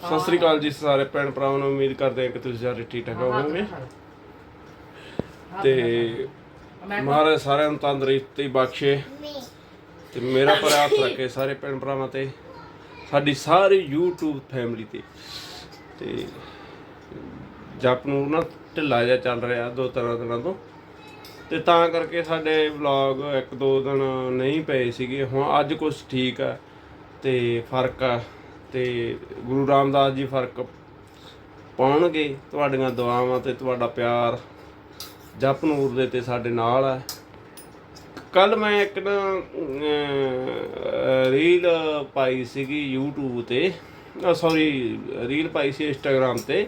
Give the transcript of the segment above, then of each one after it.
ਸਤਿ ਸ੍ਰੀ ਅਕਾਲ ਜੀ ਸਾਰੇ ਭੈਣ ਭਰਾਵਾਂ ਨੂੰ ਉਮੀਦ ਕਰਦੇ ਹਾਂ ਕਿ ਤੁਸੀਂ ਸਾਰੇ ਠੀਕ ਠਾਕ ਹੋਵੋਗੇ। ਤੇ ਮਹਾਰਾਜ ਸਾਰਿਆਂ ਨੂੰ ਤੰਦਰੁਸਤੀ ਬਖਸ਼ੇ। ਤੇ ਮੇਰਾ ਪਰ ਹੱਥ ਰੱਖੇ ਸਾਰੇ ਭੈਣ ਭਰਾਵਾਂ ਤੇ ਸਾਡੀ ਸਾਰੀ YouTube ਫੈਮਿਲੀ ਤੇ। ਤੇ ਜਪ ਨੂੰ ਨਾ ਢਿੱਲਾ ਜਿਹਾ ਚੱਲ ਰਿਹਾ ਦੋ ਤਰ੍ਹਾਂ ਦਿਨਾਂ ਤੋਂ। ਤੇ ਤਾਂ ਕਰਕੇ ਸਾਡੇ ਵਲੌਗ ਇੱਕ ਦੋ ਦਿਨ ਨਹੀਂ ਪਏ ਸੀਗੇ। ਹੁਣ ਅੱਜ ਕੁਝ ਠੀਕ ਆ ਤੇ ਫ਼ਰਕ ਆ। ਤੇ ਗੁਰੂ ਰਾਮਦਾਸ ਜੀ ਫ਼ਰਕ ਪਾਉਣਗੇ ਤੁਹਾਡੀਆਂ ਦੁਆਵਾਂ ਤੇ ਤੁਹਾਡਾ ਪਿਆਰ ਜਪ ਨੂਰ ਦੇ ਤੇ ਸਾਡੇ ਨਾਲ ਆ ਕੱਲ ਮੈਂ ਇੱਕ ਨਾ ਰੀਲ ਪਾਈ ਸੀਗੀ YouTube ਤੇ ਸੌਰੀ ਰੀਲ ਪਾਈ ਸੀ Instagram ਤੇ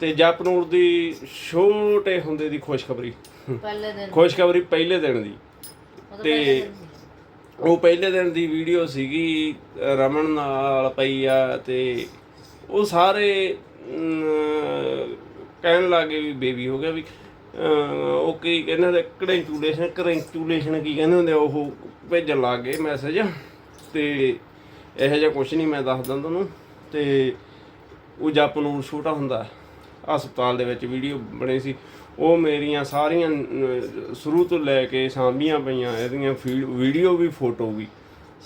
ਤੇ ਜਪ ਨੂਰ ਦੀ ਛੋਟੇ ਹੁੰਦੇ ਦੀ ਖੁਸ਼ਖਬਰੀ। ਪਹਿਲੇ ਦਿਨ ਖੁਸ਼ਖਬਰੀ ਪਹਿਲੇ ਦਿਨ ਦੀ। ਤੇ। ਉਹ ਪਹਿਲੇ ਦਿਨ ਦੀ ਵੀਡੀਓ ਸੀਗੀ ਰਮਨ ਨਾਲ ਪਈ ਆ ਤੇ ਉਹ ਸਾਰੇ ਅਮ, ਕਹਿਣ ਲੱਗੇ ਵੀ ਬੇਬੀ ਹੋ ਗਿਆ ਵੀ ਉਹ ਕੀ ਕਹਿੰਦੇ ਹੁੰਦੇ ਕ੍ਰੈਂਚੂਲੇਸ਼ਨ ਕ੍ਰੈਂਚੂਲੇਸ਼ਨ ਕੀ ਕਹਿੰਦੇ ਹੁੰਦੇ ਉਹ ਭੇਜਣ ਲੱਗ ਗਏ ਮੈਸੇਜ ਤੇ ਇਹੋ ਜਿਹਾ ਕੁਝ ਨਹੀਂ ਮੈਂ ਦੱਸਦਾ ਤੁਹਾਨੂੰ ਤੇ ਉਹ ਜਪ ਨੂੰ ਛੋਟਾ ਹੁੰਦਾ ਹਸਪਤਾਲ ਦੇ ਵਿੱਚ ਵੀਡੀਓ ਬਣੀ ਸੀ। ਉਹ ਮੇਰੀਆਂ ਸਾਰੀਆਂ ਸ਼ੁਰੂ ਤੋਂ ਲੈ ਕੇ ਸਾਂਭੀਆਂ ਪਈਆਂ ਇਹਦੀਆਂ ਵੀਡੀਓ ਵੀ ਫੋਟੋ ਵੀ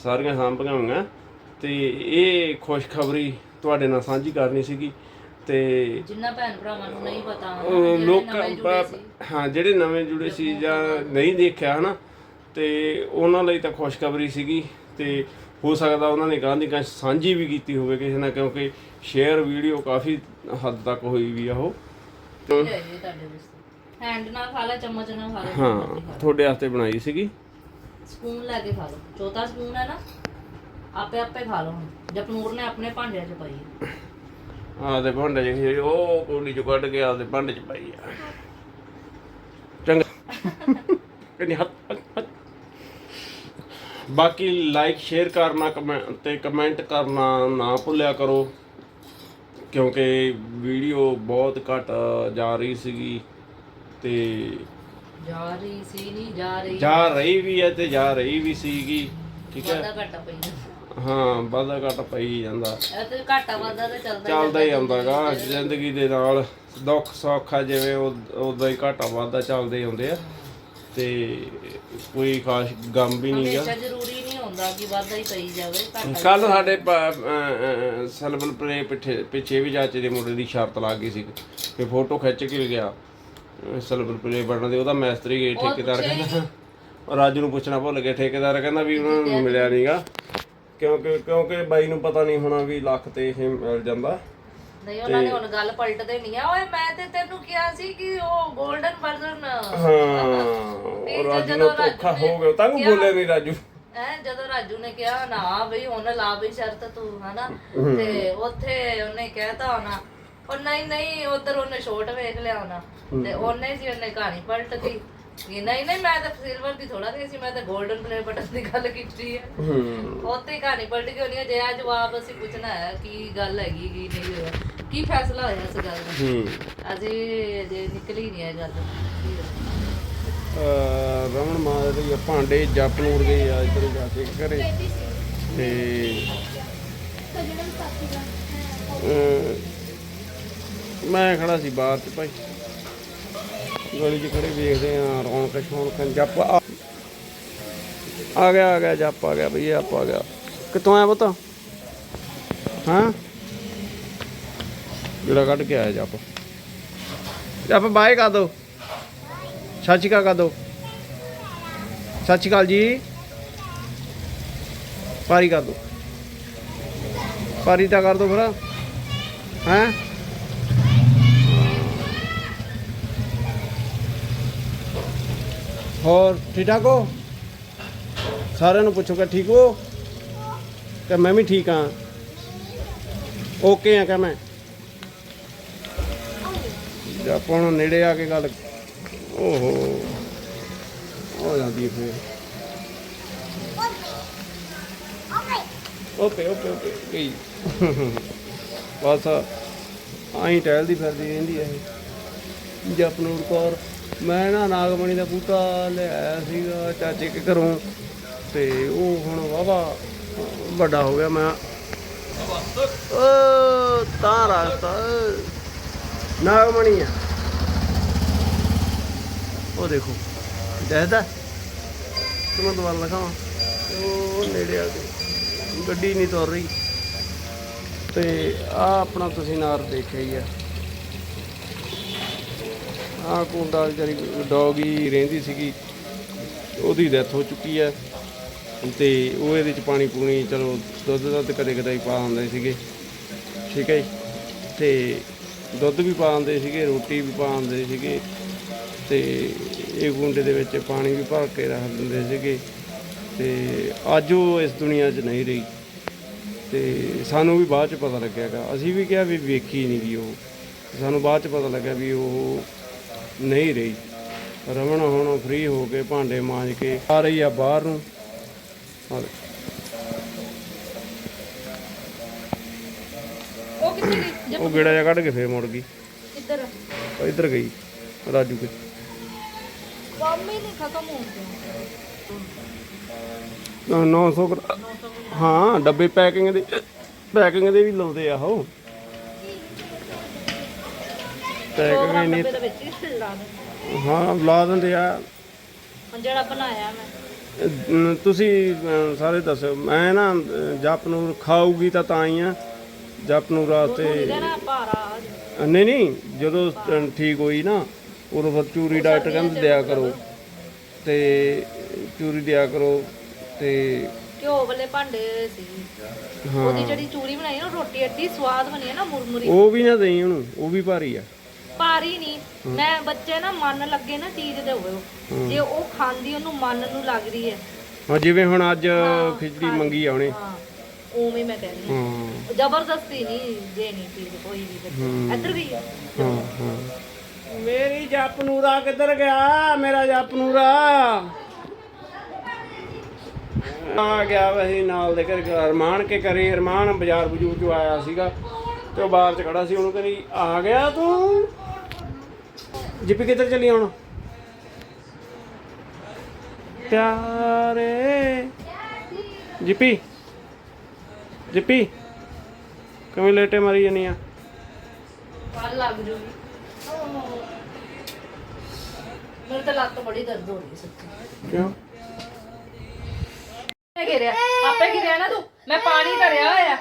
ਸਾਰੀਆਂ ਸਾਂਭੀਆਂ ਹੋਈਆਂ। ਤੇ ਇਹ ਖੁਸ਼ਖਬਰੀ ਤੁਹਾਡੇ ਨਾਲ ਸਾਂਝੀ ਕਰਨੀ ਸੀਗੀ। ਤੇ ਜਿੰਨਾ ਭੈਣ ਭਰਾਵਾਂ ਨੂੰ ਨਹੀਂ ਪਤਾ ਲੋਕ ਹਾਂ ਜਿਹੜੇ ਨਵੇਂ ਜੁੜੇ ਸੀ ਜਾਂ ਨਹੀਂ ਦੇਖਿਆ ਹਨਾ। ਤੇ ਉਹਨਾਂ ਲਈ ਤਾਂ ਖੁਸ਼ਖਬਰੀ ਸੀਗੀ। ਤੇ ਹੋ ਸਕਦਾ ਉਹਨਾਂ ਨੇ ਗਾਂਧੀ ਕਾ ਸਾਂਝੀ ਵੀ ਕੀਤੀ ਹੋਵੇ ਕਿਸੇ ਨਾਲ ਕਿਉਂਕਿ ਸ਼ੇਅਰ ਵੀਡੀਓ ਕਾਫੀ ਹੱਦ ਤੱਕ ਹੋਈ ਵੀ ਆ ਉਹ। ਤੁਹਾਡੇ ਹੈਂਡ ਨਾਲ ਖਾ ਲੈ ਚਮਚ ਨਾਲ ਖਾ ਲੈ ਹਾਂ ਤੁਹਾਡੇ ਵਾਸਤੇ ਬਣਾਈ ਸੀਗੀ? ਸਪੂਨ ਲੈ ਕੇ ਖਾ ਲਓ। ਚੌਥਾ ਸਪੂਨ ਹੈ ਨਾ ਆਪੇ ਆਪੇ ਖਾ ਲਓ ਹੁਣ। ਜਪਨੂਰ ਨੇ ਆਪਣੇ ਭਾਂਡਿਆਂ 'ਚ ਪਾਈ ਹੈ। ਆਪਦੇ ਭਾਂਡੇ ਚ ਉਹ ਕੋਲੀ ਚ ਕੱਢ ਕੇ ਆਪਦੇ ਭਾਂਡੇ ਚ ਪਾਈ ਆ। ਚੰਗਾ। ਕਹਿੰਦੀ ਹੱਥ ਹੱਥ। ਬਾਕੀ ਲਾਈਕ ਸ਼ੇਅਰ ਕਰਨਾ ਤੇ ਕਮੈਂਟ ਕਰਨਾ ਨਾ ਭੁੱਲਿਆ ਕਰੋ। ਕਿਉਂਕਿ ਵੀਡੀਓ ਬਹੁਤ ਘੱਟ ਜਾ ਰਹੀ ਸੀਗੀ। ਤੇ ਜਾ ਰਹੀ ਸੀ ਨਹੀਂ ਜਾ ਰਹੀ। ਜਾ ਰਹੀ ਵੀ ਹੈ ਤੇ ਜਾ ਰਹੀ ਵੀ ਸੀਗੀ ਠੀਕ ਹੈ। ਵਾਧਾ ਘਾਟਾ ਪਈ ਜਾਂਦਾ। ਹਾਂ ਵਾਧਾ ਘੱਟ ਪਈ ਜਾਂਦਾ। ਇਹ ਤੇ ਘਾਟਾ ਵਾਧਾ ਤੇ ਚੱਲਦਾ ਚੱਲਦਾ ਹੀ ਆਉਂਦਾਗਾ ਜ਼ਿੰਦਗੀ ਦੇ ਨਾਲ ਦੁੱਖ ਸੁੱਖ ਆ ਜਿਵੇਂ ਉਦਾਂ ਹੀ ਘਾਟਾ ਵਾਧਾ ਚੱਲਦੇ ਹੁੰਦੇ ਆ। ਤੇ ਕੋਈ ਖਾਸ ਗਮ ਵੀ ਨਹੀਂਗਾ ਹਮੇਸ਼ਾ ਜ਼ਰੂਰੀ ਨਹੀਂ ਹੁੰਦਾ ਕਿ ਵਾਧਾ ਹੀ ਪਈ ਜਾਵੇ ਘਾਟਾ ਕੱਲ ਸਾਡੇ ਸੈਲਬਲ ਪਲੇ ਪਿੱਛੇ ਪਿੱਛੇ ਵੀ ਚਾਚੇ ਦੇ ਮੁੰਡੇ ਦੀ ਸ਼ਰਤ ਲੱਗ ਗਈ ਸੀ ਕਿ ਫੋਟੋ ਖਿੱਚ ਕੇ ਗਿਆ। ਸੈਲਬਲ ਪਲੇ ਬਣਨ ਦੇ ਉਹਦਾ ਮੈਸਤਰੀ ਗਏ ਠੇਕੇਦਾਰ ਕਹਿੰਦਾ ਰਾਜੂ ਨੂੰ ਪੁੱਛਣਾ ਭੁੱਲ ਗਿਆ ਠੇਕੇਦਾਰ ਕਹਿੰਦਾ ਵੀ ਉਹਨਾਂ ਨੂੰ ਮਿਲਿਆ ਨਹੀਂਗਾ ਕਿਉਂਕਿ ਕਿਉਂਕਿ ਬਾਈ ਨੂੰ ਪਤਾ ਨਹੀਂ ਹੋਣਾ ਵੀ ਲੱਖ ਤੇ ਇਹ ਮਿਲ ਜਾਂਦਾ। ਨਹੀਂ ਉਹਨਾਂ ਨੇ ਹੁਣ ਗੱਲ ਪਲਟ ਦੇਣੀ ਆ। ਓਏ ਮੈਂ ਤੇ ਤੈਨੂੰ ਕਿਹਾ ਸੀ ਕਿ ਉਹ 골ਡਨ ਵਰਜ਼ਨ ਹਾਂ ਉਹ ਰਾਜੂ ਨੂੰ ਧੋਖਾ ਹੋ ਗਿਆ। ਤਾਂ ਬੋਲੇ ਨਹੀਂ ਰਾਜੂ। ਜਦੋਂ ਰਾਜੂ ਨੇ ਕਿਹਾ ਨਾ ਬਈ ਹੁਣ ਲਾ ਬਈ ਸ਼ਰਤ ਤੂੰ ਹਨਾ? ਤੇ ਉੱਥੇ ਉਹਨੇ ਕਹਿਤਾ ਹੋਣਾ ਉਹ ਨਹੀਂ ਨਹੀਂ ਉਧਰ ਉਹਨੇ ਸ਼ੋਟ ਵੇਖ ਲਿਆ ਹੋਣਾ। ਤੇ ਉਹਨੇ ਸੀ ਉਹਨੇ ਕਹਾਣੀ ਪਲਟਤੀ। ਕਿ ਨਹੀਂ ਨਹੀਂ ਮੈਂ ਤਾਂ ਸਿਲਵਰ ਦੀ ਥੋੜਾ ਕਹੀ ਸੀ ਮੈਂ ਤਾਂ 골ਡਨ ਪਲੇ ਬਟਨ ਦੀ ਗੱਲ ਕੀਤੀ ਹੈ। ਹੂੰ। ਹੀ ਕਹਾਣੀ ਪਲਟ ਗਈ ਹੋਣੀ ਹੈ ਜੇ ਆ ਜਵਾਬ ਅਸੀਂ ਪੁੱਛਣਾ ਹੈ ਕੀ ਗੱਲ ਹੈਗੀ ਕੀ ਨਹੀਂ ਹੋਇਆ ਕੀ ਫੈਸਲਾ ਹੋਇਆ ਇਸ ਗੱਲ ਦਾ? ਹੂੰ। ਅਜੇ ਜੇ ਨਿਕਲੀ ਨਹੀਂ ਇਹ ਗੱਲ। ਕੀ ਰਹੀ ਆ ਭਾਂਡੇ ਜੱਪ ਨੂਰ ਗਏ ਆ ਇੱਧਰ ਜਾ ਕੇ ਘਰੇ। ਤੇ ਮੈਂ ਖੜਾ ਸੀ ਬਾਹਰ ਤੇ ਭਾਈ। ਗਲੀ 'ਚ ਖੜੇ ਵੇਖਦੇ ਆ, ਰੌਣਕ ਸ਼ੌਣਕ ਜੱਪ ਆ। ਆ ਗਿਆ ਆ ਗਿਆ, ਜੱਪ ਆ ਗਿਆ ਬਈ ਆਪ ਆ ਗਿਆ। ਕਿੱਥੋਂ ਆਇਆ ਪੁੱਤ? ਹਾਂ? ਜਿਹੜਾ ਕੱਢ ਕੇ ਆਇਆ ਜੱਪ। ਜੱਪ ਬਾਏ ਕਰ ਦੋ। ਸਤਿ ਸ਼੍ਰੀ ਅਕਾਲ ਕਰ ਦੋ। ਸਤਿ ਸ਼੍ਰੀ ਅਕਾਲ ਜੀ। ਪਾਰੀ ਕਰ ਦੋ। ਪਾਰੀ ਤਾਂ ਕਰ ਦੋ ਫਿਰ। ਹੈਂ? ਹੋਰ, ਠੀਕ ਠਾਕ ਹੋ? ਸਾਰਿਆਂ ਨੂੰ ਪੁੱਛੋ ਕਿ ਠੀਕ ਹੋ? ਕਿ ਮੈਂ ਵੀ ਠੀਕ ਹਾਂ। ਓਕੇ ਆ ਕਿ ਮੈਂ? ਆਪਾਂ ਨੂੰ ਨੇੜੇ ਆ ਕੇ ਗੱਲ ਓਹੋ। ਹੋ ਜਾਂਦੀ ਹੈ ਫਿਰ। ਓਕੇ ਓਕੇ ਓਕੇ ਗਈ ਬਸ ਆਈ ਟਹਿਲਦੀ ਫਿਰਦੀ ਰਹਿੰਦੀ ਹੈ ਇਹ। ਜਪਨੂਰ ਕੌਰ। ਮੈਂ ਨਾ ਨਾਗਮਣੀ ਦਾ ਬੂਟਾ ਲਿਆਇਆ ਸੀਗਾ, ਚਾਚੇ ਕੇ ਘਰੋਂ ਤੇ ਉਹ ਹੁਣ ਵਾਵਾ ਵੱਡਾ ਹੋ ਗਿਆ ਮੈਂ। ਓ ਤਾਂ ਰਸਤਾ ਨਾਗਮਣੀ ਆ। ਉਹ ਦੇਖੋ ਦੇਖਦਾ ਤੁਹਾਨੂੰ ਦੁਬਾਰਾ ਦਿਖਾਵਾਂ ਉਹ ਨੇੜੇ ਆ ਕੇ, ਗੱਡੀ ਨਹੀਂ ਤੁਰ ਰਹੀ। ਤੇ ਆ ਆਪਣਾ ਤੁਸੀਂ ਨਾਰ ਦੇਖਿਆ ਹੀ ਆ। ਆ ਕੁੰਡਾ ਵਿਚਾਰੀ ਡੌਗ ਹੀ ਰਹਿੰਦੀ ਸੀਗੀ, ਉਹਦੀ ਡੈਥ ਹੋ ਚੁੱਕੀ ਹੈ। ਤੇ ਉਹ ਇਹਦੇ ਚ ਪਾਣੀ ਪੂਣੀ, ਚਲੋ ਦੁੱਧ ਦੁੱਧ ਕਦੇ ਕਦੇ ਪਾ ਹੁੰਦੇ ਸੀਗੇ। ਠੀਕ ਹੈ ਜੀ? ਤੇ ਦੁੱਧ ਵੀ ਪਾ ਹੁੰਦੇ ਸੀਗੇ, ਰੋਟੀ ਵੀ ਪਾ ਹੁੰਦੇ ਸੀਗੇ। ਤੇ ਇਹ ਗੁੰਡੇ ਦੇ ਵਿੱਚ ਪਾਣੀ ਵੀ ਭਰ ਕੇ ਰੱਖ ਦਿੰਦੇ ਸੀਗੇ। ਤੇ ਅੱਜ ਉਹ ਇਸ ਦੁਨੀਆ 'ਚ ਨਹੀਂ ਰਹੀ। ਤੇ ਸਾਨੂੰ ਵੀ ਬਾਅਦ 'ਚ ਪਤਾ ਲੱਗਿਆਗਾ ਅਸੀਂ ਵੀ ਕਿਹਾ ਵੀ ਵੇਖੀ ਨਹੀਂ ਗਈ ਉਹ। ਸਾਨੂੰ ਬਾਅਦ 'ਚ ਪਤਾ ਲੱਗਿਆ ਵੀ ਉਹ ਨਹੀਂ ਰਹੀ। ਰਮਨ ਹੁਣ ਫ੍ਰੀ ਹੋ ਕੇ ਭਾਂਡੇ ਮਾਂਜ ਕੇ ਆ ਰਹੀ ਆ ਬਾਹਰ ਨੂੰ। ਉਹ ਕਿੱਥੇ ਗਈ? ਜੇ ਉਹ ਗੇੜਾ ਜਿਹਾ ਕੱਢ ਕੇ ਫੇਰ ਮੁੜ ਗਈ। ਇੱਧਰ। ਇੱਧਰ ਗਈ ਰਾਜੂ ਕੇ ਹੀ ਨਹੀਂ ਖਤਮ ਹੋ ਗਿਆ 900 ਗ੍ਰਾ- ਹਾਂ ਡੱਬੇ ਪੈਕਿੰਗ ਦੇ ਪੈਕਿੰਗ ਦੇ ਵੀ ਲਾਉਂਦੇ ਆ ਉਹ। ਨਹੀਂ ਡੱਬੇ ਦੇ ਵਿੱਚ ਹੀ ਲਾ ਦੇ ਹਾਂ ਲਾ ਦਿੰਦੇ ਆ। ਹੁਣ ਜਿਹੜਾ ਬਣਾਇਆ ਮੈਂ। ਅਮ, ਤੁਸੀਂ ਅਮ, ਸਾਰੇ ਦੱਸੋ। ਮੈਂ ਨਾ ਅਮ, ਜਪ ਨੂੰ ਖਾਊਗੀ ਤਾਂ ਤਾਂ ਹੀ ਆ। ਜਪ ਨੂੰ ਰਾਤ ਨਾ ਭਾਰਾ ਨਹੀਂ ਨਹੀਂ ਜਦੋਂ ਅਮ, ਠੀਕ ਹੋਈ ਨਾ ਉਦੋਂ ਫਿਰ ਚੂਰੀ ਡਾਕਟਰ ਕਹਿੰਦੇ ਦਿਆ ਕਰੋ। ਤੇ ਚੂਰੀ ਦਿਆ ਕਰੋ ਤੇ ਘਿਓ ਵਾਲੇ ਭਾਂਡੇ ਸੀ। ਹਾਂ। ਉਹਦੀ ਜਿਹੜੀ ਚੂਰੀ ਬਣਾਈ ਨਾ ਰੋਟੀ ਐਡੀ ਸਵਾਦ ਬਣੀ ਹੈ ਨਾ ਮੁਰਮੁਰੀ। ਉਹ ਵੀ ਨਾ ਦੇਈ ਉਹਨੂੰ ਉਹ ਵੀ ਭਾਰੀ ਆ। ਭਾਰੀ ਨਹੀਂ ਮੈਂ ਬੱਚੇ ਨਾ ਮਨ ਲੱਗੇ ਨਾ ਚੀਜ਼ ਦੇ ਹੋਵੇ। ਜੇ ਉਹ ਖਾਂਦੀ ਉਹਨੂੰ ਮਨ ਨੂੰ ਲੱਗ ਰਹੀ ਹੈ ਹਾਂ ਜਿਵੇਂ ਹੁਣ ਅੱਜ ਖਿਚੜੀ ਮੰਗੀ ਆ ਉਹਨੇ। ਹਾਂ ਉਵੇਂ ਮੈਂ ਕਹਿੰਦੀ ਹਾਂ। ਜ਼ਬਰਦਸਤੀ ਨਹੀਂ ਦੇਣੀ ਚੀਜ਼ ਕੋਈ ਵੀ ਬੱਚੇ ਇੱਧਰ ਗਈ ਆ। ਹਾਂ ਹਾਂ। ਮੇਰੀ ਜਪਨੂਰਾ ਕਿੱਧਰ ਗਿਆ? ਮੇਰਾ ਜਪਨੂਰਾ ਆ ਗਿਆ ਵਹੀ ਨਾਲ ਦੇ ਘਰ ਅਰਮਾਨ ਕੇ ਕਰੇ ਅਰਮਾਨ ਬਾਜ਼ਾਰ ਬਜੂਰ ਚੋਂ ਆਇਆ ਸੀਗਾ। ਤੇ ਉਹ ਬਾਹਰ ਚ ਖੜਾ ਸੀ। ਉਹਨੂੰ ਕਹਿੰਦੀ ਆ ਗਿਆ ਤੂੰ? ਜਿੱਪੀ ਕਿੱਧਰ ਚੱਲੀ ਹੁਣ? ਪਿਆਰੇ। ਜਿੱਪੀ। ਜਿੱਪੀ। ਕਿਵੇਂ ਲੇਟੇ ਮਾਰੀ ਜਾਨੀ ਆ? ਕੱਲ ਲੱਗ ਜੂਗੀ ਮੇਰੇ ਤਾਂ ਲੱਤ ਬੜੀ ਦਰਦ ਹੋ ਰਹੀ ਸੱਚੀ। ਕਿਉਂ? ਮੈਂ ਗਿਰਿਆ ਆਪੇ ਗਿਰਿਆ ਨਾ ਤੂੰ। ਮੈਂ ਪਾਣੀ ਧਰਿਆ ਹੋਇਆ।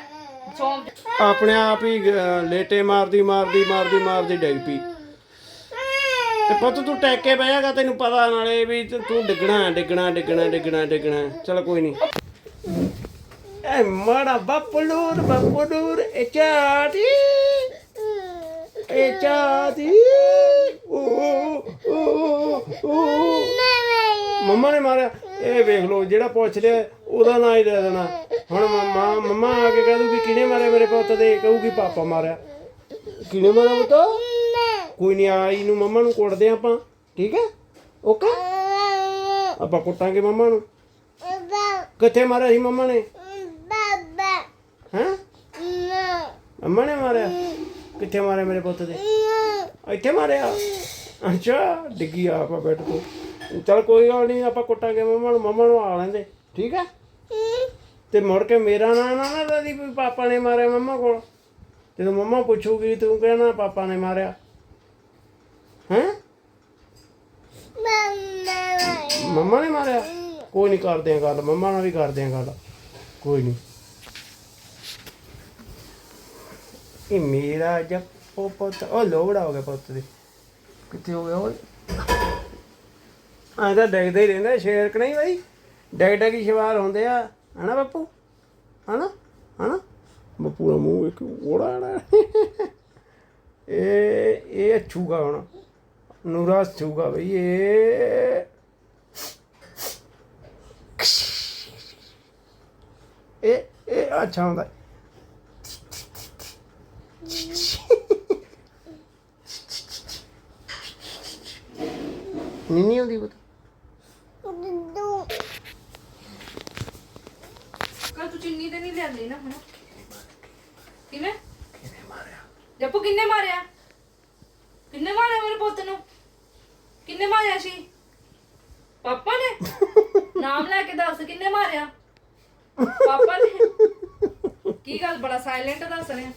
ਚੋਂਪ ਆਪਣੇ ਆਪ ਹੀ ਅਹ, ਲੇਟੇ ਮਾਰਦੀ ਮਾਰਦੀ ਮਾਰਦੀ ਮਾਰਦੀ ਡਿੱਗ ਪਈ। ਤੇ ਪੁੱਤ ਤੂੰ ਟੈਕ ਕੇ ਬਹਿਆਗਾ ਤੈਨੂੰ ਪਤਾ ਨਾਲੇ ਵੀ ਤੇ ਤੂੰ ਡਿੱਗਣਾ ਡਿੱਗਣਾ ਡਿੱਗਣਾ ਡਿੱਗਣਾ ਡਿੱਗਣਾ ਚਲ ਕੋਈ ਨਹੀਂ ਐ ਮਾੜਾ ਬਾਪੂ ਬਾਪਲੂਰ ਇਹ ਚਾਟੀ ਇਹ ਚਾਟੀ ਓ ਓ ਓ ਮੰਮਾ ਨੇ ਮਾਰਿਆ। ਇਹ ਵੇਖ ਲਓ, ਜਿਹੜਾ ਪੁੱਛ ਲਿਆ, ਉਹਦਾ ਨਾਂ ਹੀ ਲੈ ਦੇਣਾ। ਹੁਣ ਮੰਮਾ ਮੰਮਾ ਆ ਕੇ ਕਹਿ ਦੂਗੀ ਕਿਹਨੇ ਮਾਰਿਆ ਮੇਰੇ ਪੁੱਤ ਦੇ, ਕਹੂਗੀ ਪਾਪਾ ਮਾਰਿਆ। ਕਿਹਨੇ ਮਾਰਿਆ ਪੁੱਤ? ਕੋਈ ਨਹੀਂ ਆਈ ਨੂੰ ਮੰਮਾ ਨੂੰ ਕੁੱਟਦੇ ਆਪਾਂ। ਠੀਕ ਹੈ? ਓਕੇ? ਆਪਾਂ ਕੁੱਟਾਂਗੇ ਮੰਮਾ ਨੂੰ। ਕਿੱਥੇ ਮਾਰਿਆ ਸੀ ਮੰਮਾ ਨੇ? ਹੈਂ? ਮੰਮਾ ਨੇ ਮਾਰਿਆ? ਕਿੱਥੇ ਮਾਰਿਆ ਮੇਰੇ ਪੁੱਤ ਦੇ? ਇੱਥੇ ਮਾਰਿਆ? ਅੱਛਾ, ਡਿੱਗੀ ਆ ਆਪਾਂ ਬੈਠ ਤੋਂ। ਚਲ ਕੋਈ ਗੱਲ ਨਹੀਂ ਆਪਾਂ ਕੁੱਟਾਂਗੇ ਮੰਮਾ ਨੂੰ ਮੰਮਾ ਨੂੰ ਆ ਲੈਂਦੇ। ਠੀਕ ਹੈ? ਤੇ ਮੁੜ ਕੇ ਮੇਰਾ ਨਾਂ ਨਾ ਨਾ ਦੱਸਦੀ ਵੀ ਪਾਪਾ ਨੇ ਮਾਰਿਆ ਮੰਮਾ ਕੋਲ। ਜਦੋਂ ਮੰਮਾ ਪੁੱਛੂਗੀ, ਤੂੰ ਕਹਿਣਾ ਪਾਪਾ ਨੇ ਮਾਰਿਆ। ਹੈਂ? ਮੰਮਾ ਨੇ ਮਾਰਿਆ? ਕੋਈ ਨਹੀਂ ਕਰਦੇ ਆ ਗੱਲ ਮੰਮਾ ਨਾਲ ਵੀ ਕਰਦੇ ਆ ਗੱਲ। ਕੋਈ ਨਹੀਂ। ਇਹ ਮੇਰਾ ਜੱਪੋ ਪੁੱਤ ਉਹ ਲੋੜਾ ਹੋ ਗਿਆ ਪੁੱਤ ਦੇ। ਕਿੱਥੇ ਹੋ ਗਿਆ ਓਏ? ਆ ਤਾਂ ਡੈਗਦਾ ਹੀ ਰਹਿੰਦਾ ਸ਼ੇਰ ਕਿ ਨਹੀਂ ਬਾਈ? ਡੈਗ ਡੈਗ ਹੀ ਸ਼ਿਵਾਰ ਹੁੰਦੇ ਆ। ਹਨਾ ਬਾਪੂ? ਹਨਾ? ਹਨਾ? ਬਾਪੂ ਦਾ ਮੂੰਹ ਇੱਕ ਹੈ ਇਹ ਇਹ ਅੱਛੂਗਾ ਹੁਣ। ਨੂਰਾ ਅੱਛੂਗਾ ਬਈ ਇਹ ਇਹ ਇਹ ਅੱਛਾ ਹੁੰਦਾ। ਨਹੀਂ ਨਹੀਂ ਹੁੰਦੀ ਪੁੱਤ ਕੱਲ ਤੂੰ ਚੀਨੀ ਤੇ ਨਹੀਂ ਲਿਆਂਦੀ ਨਾ ਹੁਣ। ਕਿਵੇਂ? ਕਿੰਨੇ ਮਾਰਿਆ? ਜੱਪੂ ਕਿੰਨੇ ਮਾਰਿਆ? ਕਿੰਨੇ ਮਾਰਿਆ ਮੇਰੇ ਪੁੱਤ ਨੂੰ ਕਿੰਨੇ ਮਾਰਿਆ ਸੀ ਪਾਪਾ ਨੇ ਨਾਮ ਲੈ ਕੇ ਦੱਸ ਕਿੰਨੇ ਮਾਰਿਆ? ਪਾਪਾ ਨੇ? ਕੀ ਗੱਲ ਬੜਾ ਸਾਇਲੈਂਟ ਦੱਸ ਰਿਹਾ।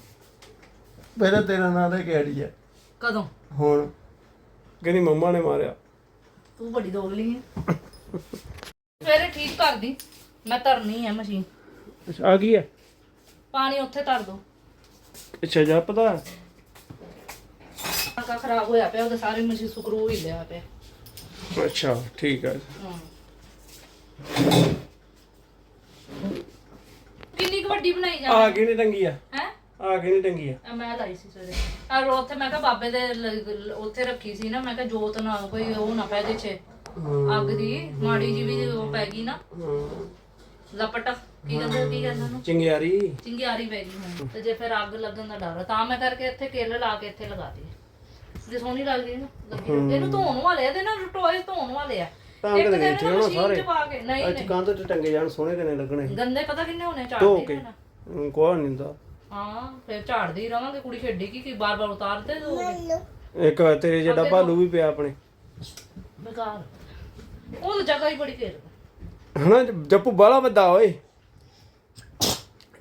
ਪਹਿਲਾਂ ਤੇਰਾ ਨਾਂ ਲੈ ਕੇ ਆ। ਕਦੋਂ? ਹੁਣ। ਕਹਿੰਦੀ ਮੰਮਾ ਨੇ ਮਾਰਿਆ। ਤੂੰ ਬੜੀ ਦੋਗਲੀ ਹੈ ਸਵੇਰੇ ਠੀਕ ਕਰਦੀ। ਮੈਂ ਧਰਨੀ ਹੈ ਮਸ਼ੀਨ। ਆ ਗਈ ਆ? ਪਾਣੀ ਉੱਥੇ ਧਰ ਦੋ। ਅੱਛਾ ਜਾ ਪਤਾ। ਕਾ ਖਰਾਬ ਹੋਇਆ ਪਿਆ ਉਹਦੇ ਸਾਰੇ ਮਸ਼ੀਨ ਸਕਰੂ ਹੀ ਲਿਆ ਪਿਆ। ਅੱਛਾ ਠੀਕ ਹੈ ਹਾਂ। ਕਿੰਨੀ ਕੁ ਵੱਡੀ ਬਣਾਈ ਜਾ ਆ ਕਿਹਨੇ ਟੰਗੀ ਆ? ਹੈ? ਆ ਕਿਹਨੇ ਟੰਗੀ ਆ? ਆ ਮੈਂ ਲਾਈ ਸੀ ਸਵੇਰੇ। ਆ ਰੋ ਉੱਥੇ ਮੈਂ ਕਿਹਾ ਬਾਬੇ ਦੇ ਲ- ਉੱਥੇ ਰੱਖੀ ਸੀ ਨਾ ਮੈਂ ਕਿਹਾ ਜੋਤ ਨਾ ਕੋਈ ਉਹ ਨਾ ਪੈ ਜੇ ਛੇ। ਅੱਗ ਦੀ ਮਾੜੀ ਜੀ ਵੀ ਉਹ ਪੈ ਗਈ ਨਾ। ਲਪਟ ਕੀ ਕਹਿੰਦੇ ਕੀ ਕਹਿੰਦੇ ਉਹਨੂੰ? ਚਿੰਗਿਆਰੀ। ਚਿੰਗਿਆਰੀ ਪੈ ਗਈ ਹੁਣ। ਤੇ ਜੇ ਫਿਰ ਅੱਗ ਲੱਗਣ ਦਾ ਡਰ ਆ, ਤਾਂ ਮੈਂ ਕਰਕੇ ਇੱਥੇ ਕੇਲ ਲਾ ਕੇ ਇੱਥੇ ਲਗਾ ਦੀ ਜੇ ਸੋਹਣੀ ਲੱਗਦੀ ਨਾ ਲੱਗੀ। ਇਹਨੂੰ ਧੋਣ ਵਾਲੇ ਆ, ਇਹਦੇ ਨਾਲ ਟੋਏ ਧੋਣ ਵਾਲੇ ਆ। ਤਾਂ ਇੱਕ ਕਦੇ ਦਿਨ ਇੱਥੇ ਨਾ ਹੋਣਾ ਮਸ਼ੀਨ ਚ ਪਾ ਕੇ ਨਹੀਂ ਅੱਜ ਨਹੀਂ। ਕੰਧ ਤੇ ਟੰਗੇ ਜਾਣ ਸੋਹਣੇ ਕਿਨੇ ਲੱਗਣੇ। ਗੰਦੇ ਪਤਾ ਕਿੰਨੇ ਹੋਣੇ ਧੋ ਝਾੜਦੇ ਕੇ। ਰਹਿਣਾ ਹਮ, ਕੋਈ ਨਹੀਂ ਹੁੰਦਾ। ਹਾਂ ਫਿਰ ਝਾੜਦੇ ਹੀ ਰਵਾਂਗੇ ਕੁੜੀ ਖੇਡੀ ਕੀ ਕੀ ਬਾਰ ਬਾਰ ਉਤਾਰਦੇ ਦੋਗੇ ਇੱਕ ਤੇਰੇ ਜਿਹੜਾ ਭਾਲੂ ਵੀ ਪਿਆ ਆਪਣੇ। ਬੇਕਾਰ। ਉਹ ਤਾਂ ਜਗ੍ਹਾ ਹੀ ਬੜੀ ਘੇਰ। ਹਨਾ ਜੱਪੂ ਬਾਲਾ ਵੱਡਾ ਓਏ।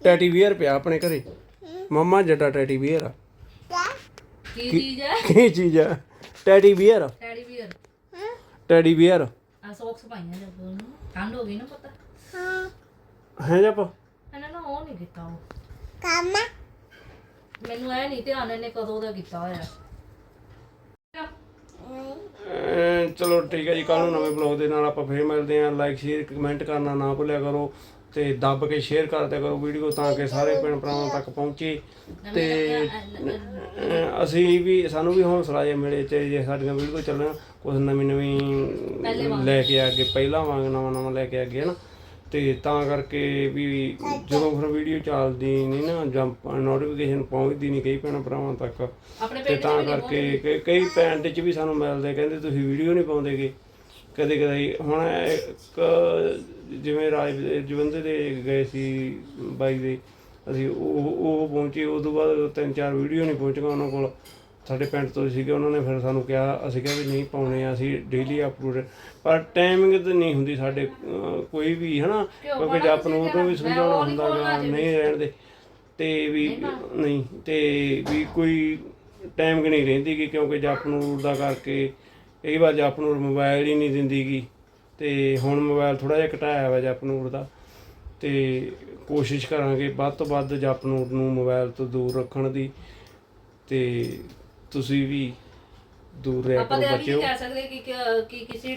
ਟੈਟੀ ਬੀਅਰ ਪਿਆ ਆਪਣੇ ਘਰੇ। ਮੰਮਾ ਜੱਟਾ ਟੈਟੀ ਬੀਅਰ ਆ। ਕੀ ਚੀਜ਼ ਹੈ? ਕੀ ਚੀਜ਼ ਆ? Teddy bear teddy bear. Teddy bear. Socks ਪਾਈਆਂ ਜਦ ਉਹਨੂੰ। ਠੰਡ ਹੋ ਗਈ ਨਾ ਪਤਾ। ਹੈ। ਜੱਪ ਇਹਨਾਂ ਨੇ ਉਹ ਨਹੀਂ ਕੀਤਾ ਉਹ। ਕੰਮ ਮੈਨੂੰ ਐ ਨਹੀਂ ਧਿਆਨ ਇਹਨੇ ਕਦੋਂ ਦਾ ਕੀਤਾ ਹੋਇਆ। ਅਹ ਚਲੋ ਠੀਕ ਹੈ ਜੀ ਕੱਲ ਨੂੰ ਨਵੇਂ ਬਲੌਗ ਦੇ ਨਾਲ ਆਪਾਂ ਫੇਰ ਮਿਲਦੇ ਆਂ ਲਾਈਕ ਸ਼ੇਅਰ ਕਮੈਂਟ ਕਰਨਾ ਨਾ ਭੁੱਲਿਆ ਕਰੋ। ਤੇ ਦੱਬ ਕੇ ਸ਼ੇਅਰ ਕਰਦਿਆ ਕਰੋ ਵੀਡੀਓ ਤਾਂ ਕਿ ਸਾਰੇ ਭੈਣ ਭਰਾਵਾਂ ਤੱਕ ਪਹੁੰਚੇ ਤੇ ਅਸੀਂ ਵੀ ਸਾਨੂੰ ਵੀ ਹੌਸਲਾ ਜਿਹਾ ਮਿਲੇ ਤੇ ਜੇ ਸਾਡੀਆਂ ਵੀਡੀਓ ਚੱਲਣ ਕੁਝ ਨਵੀਂ ਨਵੀਂ ਲੈ ਕੇ ਅੱਗੇ ਪਹਿਲਾਂ ਵਾਂਗ ਨਵਾਂ ਨਵਾਂ ਲੈ ਕੇ ਅੱਗੇ ਨਾ ਤੇ ਤਾਂ ਕਰਕੇ ਵੀ ਜਦੋਂ ਫਿਰ ਵੀਡੀਓ ਚੱਲਦੀ ਨਹੀਂ ਨਾ ਜਾਂ ਨੋਟੀਫਿਕੇਸ਼ਨ ਪਹੁੰਚਦੀ ਨਹੀਂ ਕਈ ਭੈਣ ਭਰਾਵਾਂ ਤੱਕ ਤੇ ਤਾਂ ਕਰਕੇ ਕਈ- ਕਈ ਪੈਂਟ ਚ ਵੀ ਸਾਨੂੰ ਮਿਲਦੇ ਕਹਿੰਦੇ ਤੁਸੀਂ ਵੀਡੀਓ ਨਹੀਂ ਪਾਉਂਦੇਗੇ। ਕਦੇ ਕਦੇ ਹੁਣ ਇੱਕ ਜਿਵੇਂ ਰਾਜ ਜਵੰਦੇ ਦੇ ਗਏ ਸੀ ਬਾਈ ਦੇ ਅਸੀਂ ਉਹ ਉਹ ਪਹੁੰਚੇ ਉਸ ਤੋਂ ਬਾਅਦ ਤਿੰਨ ਚਾਰ ਵੀਡੀਓ ਨਹੀਂ ਪਹੁੰਚੀਆਂ ਉਹਨਾਂ ਕੋਲ। ਸਾਡੇ ਪਿੰਡ ਤੋਂ ਸੀਗੇ ਉਹਨਾਂ ਨੇ ਫਿਰ ਸਾਨੂੰ ਕਿਹਾ ਅਸੀਂ ਕਿਹਾ ਵੀ ਨਹੀਂ ਪਾਉਣੇ ਆ ਅਸੀਂ ਡੇਲੀ ਅਪਲੋਡ ਪਰ ਟਾਈਮਿੰਗ ਤੇ ਨਹੀਂ ਹੁੰਦੀ ਸਾਡੇ ਕੋਈ ਵੀ ਹਨਾ? ਕਿਉਂਕਿ ਜਪ ਨੂੰ ਉਦੋਂ ਵੀ ਸਮਝਾਉਣਾ ਹੁੰਦਾ ਗਾ ਨਹੀਂ ਰਹਿਣ ਦੇ। ਤੇ ਵੀ ਨਹੀਂ ਤੇ ਵੀ ਕੋਈ ਟਾਈਮ ਕਿ ਨਹੀਂ ਰਹਿੰਦੀ ਗੀ ਕਿਉਂਕਿ ਜਪ ਨੂੰ ਦਾ ਕਰਕੇ ਕਈ ਵਾਰ ਜਪ ਨੂੰ ਮੋਬਾਈਲ ਹੀ ਨਹੀਂ ਦਿੰਦੀ ਗੀ ਤੇ ਹੁਣ ਮੋਬਾਈਲ ਥੋੜਾ ਜਿਹਾ ਘਟਾਇਆ ਹੋਇਆ ਜਪ ਨੂੰ ਦਾ ਤੇ ਕੋਸ਼ਿਸ਼ ਕਰਾਂਗੇ ਵੱਧ ਤੋਂ ਵੱਧ ਜਪ ਨੂੰ ਨੂੰ ਮੋਬਾਈਲ ਤੋਂ ਦੂਰ ਰੱਖਣ ਦੀ ਤੇ ਤੁਸੀਂ ਵੀ ਦੂਰ ਰਹਿ ਆਪਾਂ ਕਰੋ ਤੇ ਇਹ ਵੀ ਬੱਚਿਓ। ਨਹੀਂ ਕਹਿ ਸਕਦੇ ਕਿ ਕਿ- ਕਿ ਕਿਸੇ